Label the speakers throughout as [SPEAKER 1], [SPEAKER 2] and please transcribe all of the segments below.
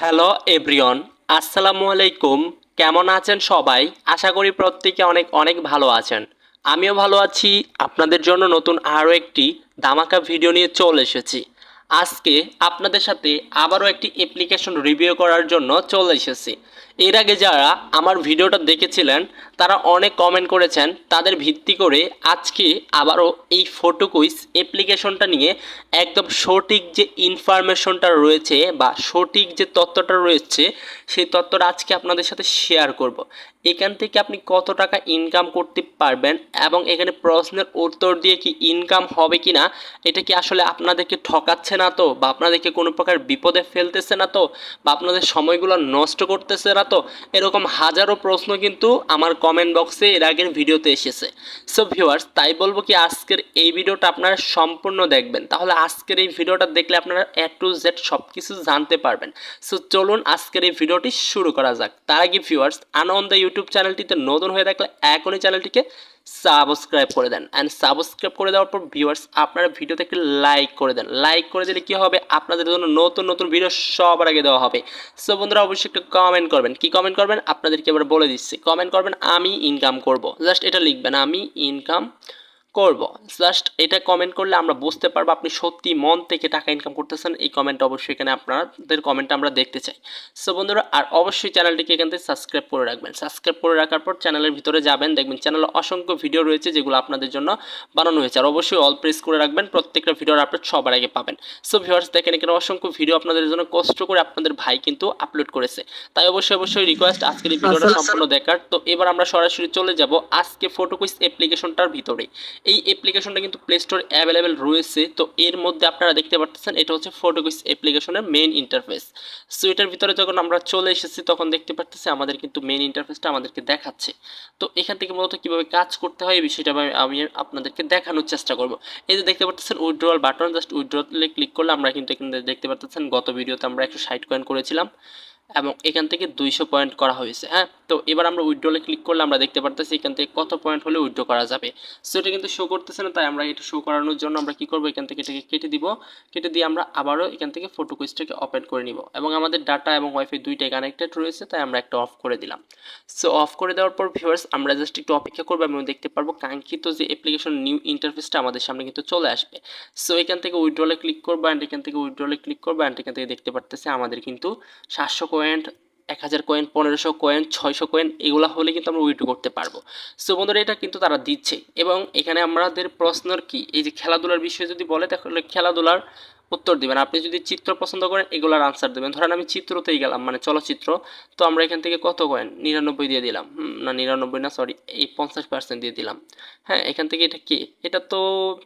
[SPEAKER 1] Hello everyone আসসালামু আলাইকুম। কেমন আছেন সবাই? আশা করি প্রত্যেকে অনেক অনেক ভালো আছেন। আমিও ভালো আছি। আপনাদের জন্য নতুন আরও একটি দামাকা ভিডিও নিয়ে চলে এসেছি। আজকে আপনাদের সাথে আবারও একটি অ্যাপ্লিকেশন রিভিউ করার জন্য চলে এসেছি। এর আগে যারা আমার ভিডিওটা দেখেছিলেন, তারা অনেক কমেন্ট করেছেন, তাদের ভিত্তি করে আজকে আবারও এই ফটো কুইজ অ্যাপ্লিকেশনটা নিয়ে একদম সঠিক যে ইনফরমেশনটা রয়েছে বা সঠিক যে তথ্যটা রয়েছে, সেই তথ্যটা আজকে আপনাদের সাথে শেয়ার করব। এখান থেকে আপনি কত টাকা ইনকাম করতে পারবেন এবং এখানে প্রশ্নের উত্তর দিয়ে কি ইনকাম হবে কি না এটা কি আসলে আপনাদেরকে ঠকাচ্ছে না তো বা আপনাদেরকে কোনো প্রকার বিপদে ফেলতেছে না তো বা আপনাদের সময়গুলো নষ্ট করতেছে না তো এরকম হাজারো প্রশ্ন কিন্তু আমার কমেন্ট বক্সে এর আগের ভিডিওতে এসেছে। সো ভিউয়ার্স তাই বলব কি আজকের এই ভিডিওটা আপনারা সম্পূর্ণ দেখবেন। তাহলে আজকের এই ভিডিওটা দেখলে আপনারা এ টু জেড সব কিছু জানতে পারবেন। সো চলুন আজকের এই ভিডিওটি শুরু করা যাক। তার আগে ভিউয়ার্স আনন্দ ইউটিউব চ্যানেলটিতে নতুন হয়ে থাকলে এখনই চ্যানেলটিকে সাবস্ক্রাইব করে দেন। অ্যান্ড সাবস্ক্রাইব করে দেওয়ার পর ভিউয়ার্স আপনারা ভিডিওতে একটি লাইক করে দেন। লাইক করে দিলে কী হবে? আপনাদের জন্য নতুন নতুন ভিডিও সবার আগে দেওয়া হবে। সো বন্ধুরা, অবশ্যই একটু কমেন্ট করবেন। কি কমেন্ট করবেন? আপনাদেরকে এবার বলে দিচ্ছি। কমেন্ট করবেন, আমি ইনকাম করব। জাস্ট এটা লিখবেন, আমি ইনকাম করব। জাস্ট এটা কমেন্ট করলে আমরা বুঝতে পারব আপনি সত্যি মন থেকে টাকা ইনকাম করতেছেন। এই কমেন্ট অবশ্যই এখানে আপনাদের কমেন্ট আমরা দেখতে চাই। সো বন্ধুরা আর অবশ্যই চ্যানেলটিকে এখান থেকে সাবস্ক্রাইব করে রাখবেন। সাবস্ক্রাইব করে রাখার পর চ্যানেলের ভিতরে যাবেন। দেখবেন চ্যানেলে অসংখ্য ভিডিও রয়েছে যেগুলো আপনাদের জন্য বানানো হয়েছে। আর অবশ্যই অল প্রেস করে রাখবেন। প্রত্যেকটা ভিডিওর আপলোড সবার আগে পাবেন। সো ভিউয়ার্স দেখেন এখানে অসংখ্য ভিডিও আপনাদের জন্য কষ্ট করে আপনাদের ভাই কিন্তু আপলোড করেছে। তাই অবশ্যই অবশ্যই রিকোয়েস্ট আজকের এই ভিডিওটা সম্পূর্ণ দেখার। তো এবার আমরা সরাসরি চলে যাব আজকে ফটো কুইজ অ্যাপ্লিকেশনটার ভিতরে এই অ্যাপ্লিকেশনটা কিন্তু প্লে স্টোর অ্যাভেলেবেল রয়েছে। তো এর মধ্যে আপনারা দেখতে পাচ্ছেন এটা হচ্ছে ফটোকুইস অ্যাপ্লিকেশনের মেন ইন্টারফেস সো এটার ভিতরে যখন আমরা চলে এসেছি, তখন দেখতে পাচ্ছি আমাদের কিন্তু মেন ইন্টারফেসটা আমাদেরকে দেখাচ্ছে। তো এখান থেকে মূলত কীভাবে কাজ করতে হয়, এই বিষয়টা আমি আপনাদেরকে দেখানোর চেষ্টা করব। এই যে দেখতে পাচ্ছেন উইথড্রয়াল বাটন জাস্ট উইথড্রলে ক্লিক করলে আমরা কিন্তু এখানে দেখতে পাচ্ছেন গত ভিডিওতে আমরা একশো ষাট কয়েন করেছিলাম। এবং এখান থেকে দুইশো পয়েন্ট করা হয়েছে হ্যাঁ? তো এবার আমরা উইড্রোলে ক্লিক করলে আমরা দেখতে পারতেছি এখান থেকে কত পয়েন্ট হলে উইড্রো করা যাবে। সো এটা কিন্তু শো করতেছে না, তাই আমরা এটা শো করানোর জন্য আমরা কি করব? এখান থেকে এটাকে কেটে দিব। কেটে দিয়ে আমরা আবারও এখান থেকে ফটো কুইজটাকে ওপেন করে নিব। এবং আমাদের ডাটা এবং ওয়াইফাই দুইটাই কানেক্টেড রয়েছে, তাই আমরা একটা অফ করে দিলাম। সো অফ করে দেওয়ার পর ভিউয়ার্স আমরা জাস্ট একটু অপেক্ষা করব এবং দেখতে পারব কাঙ্ক্ষিত যে অ্যাপ্লিকেশন নিউ ইন্টারফেসটা আমাদের সামনে কিন্তু চলে আসবে। সো এখান থেকে উইড্রোলে ক্লিক করব অ্যান্ড এখান থেকে উইড্রোলে ক্লিক করব অ্যান্ড এখান থেকে দেখতে পারতেছে আমাদের কিন্তু সাতশো পয়েন্ট এক হাজার কয়েন পনেরোশো কয়েন ছয়শো কয়েন এগুলো হলে কিন্তু আমরা উইড্রো করতে পারব। সো বন্ধুরা, এটা কিন্তু তারা দিচ্ছে। এবং এখানে আমাদের প্রশ্নর কি? এই যে খেলাধুলার বিষয়ে যদি বলে, তাহলে খেলাধুলার উত্তর দিবেন। আপনি যদি চিত্র পছন্দ করেন, এগুলার আনসার দেবেন। ধরেন আমি চিত্রতেই গেলাম মানে চলচ্চিত্র। তো আমরা এখান থেকে কত কয়েন? নিরানব্বই দিয়ে দিলাম। না, নিরানব্বই না সরি এই পঞ্চাশ পার্সেন্ট দিয়ে দিলাম। হ্যাঁ এখান থেকে এটা কে? এটা তো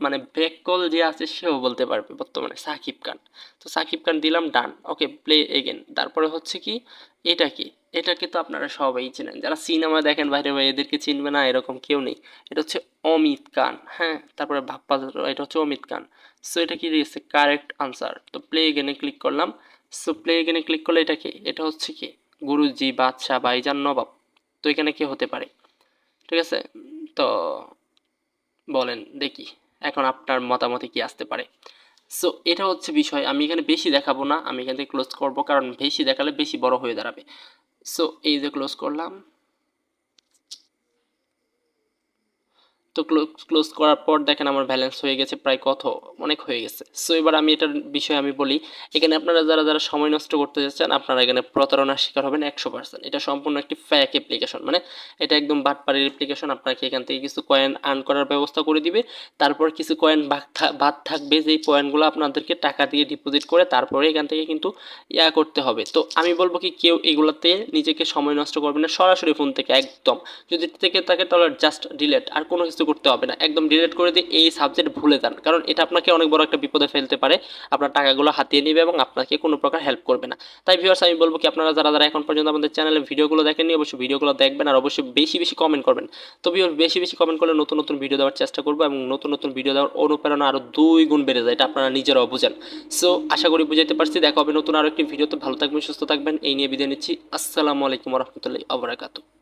[SPEAKER 1] মানে ব্যাককল যে আছে, সেও বলতে পারবে বর্তমানে, সাকিব খান। তো সাকিব খান দিলাম ডান ওকে প্লে এগেন তারপরে হচ্ছে কি? এটা কি? এটাকে তো আপনারা সবাই চেনেন। যারা সিনেমা দেখেন, বাইরে বাইরে এদেরকে চিনবে না, এরকম কেউ নেই। এটা হচ্ছে অমিত খান হ্যাঁ? তারপরে ভাপ্পা এটা হচ্ছে অমিত খান। সো এটা কি দিয়েছে? কারেক্ট আনসার তো প্লে এগেনে ক্লিক করলাম। সো প্লে এগেনে ক্লিক করলে এটা কি? এটা হচ্ছে কি? গুরুজি, বাদশাহ, ভাইজান, নবাব। তো এখানে কি হতে পারে? ঠিক আছে? তো বলেন, দেখি। এখন আপনার মতামতে কি আসতে পারে? সো এটা হচ্ছে বিষয়। আমি এখানে বেশি দেখাবো না। আমি এখান থেকে ক্লোজ করব, কারণ বেশি দেখালে বেশি বড় হয়ে দাঁড়াবে। সো এই যে ক্লোজ করলাম। তো ক্লোজ করার পর দেখেন আমার ব্যালেন্স হয়ে গেছে প্রায় কত, অনেক হয়ে গেছে। সো এবার আমি এটার বিষয়ে আমি বলি, এখানে আপনারা যারা যারা সময় নষ্ট করতে যাচ্ছেন, আপনারা এখানে প্রতারণার শিকার হবেন একশো পার্সেন্ট এটা সম্পূর্ণ একটি ফ্যাক অ্যাপ্লিকেশন মানে এটা একদম বাটপাড়ির অ্যাপ্লিকেশন আপনাকে এখান থেকে কিছু কয়েন আর্ন করার ব্যবস্থা করে দিবে। তারপর কিছু কয়েন বাদ থাকবে, যেই কয়েনগুলো আপনাদেরকে টাকা দিয়ে ডিপোজিট করে, তারপরে এখান থেকে কিন্তু ইয়া করতে হবে। তো আমি বলব কি, কেউ এগুলোতে নিজেকে সময় নষ্ট করবে না, সরাসরি ফোন থেকে, একদম। যদি থেকে থাকে তাহলে জাস্ট ডিলেট আর কোনো কিছু করতে হবে না। একদম ডিলিট করে দিয়ে এই সাবজেক্ট ভুলে যান। কারণ এটা আপনাকে অনেক বড় একটা বিপদে ফেলতে পারে। আপনার টাকাগুলো হাতিয়ে নেবে এবং আপনাকে কোনো প্রকার হেল্প করবে না। তাই ভিউয়ার্স আমি বলব কি, আপনারা যারা যারা এখন পর্যন্ত আমাদের চ্যানেলে ভিডিওগুলো দেখেননি, অবশ্যই ভিডিওগুলো দেখবেন আর অবশ্যই বেশি বেশি কমেন্ট করবেন। তো ভিউয়ার বেশি বেশি কমেন্ট করলে নতুন নতুন ভিডিও দেওয়ার চেষ্টা করব এবং নতুন নতুন ভিডিও দেওয়ার অনুপ্রেরণা আরও দুই গুণ বেড়ে যায়। এটা আপনারা নিজেরাও বুঝেন। সো আশা করি বুঝাইতে পারছি। দেখা হবে নতুন আরও একটি ভিডিওতে ভালো থাকবেন, সুস্থ থাকবেন। এই নিয়ে বিদায় নিচ্ছি। আসসালামু আলাইকুম রহমতুল্লাহ আবরাকাতু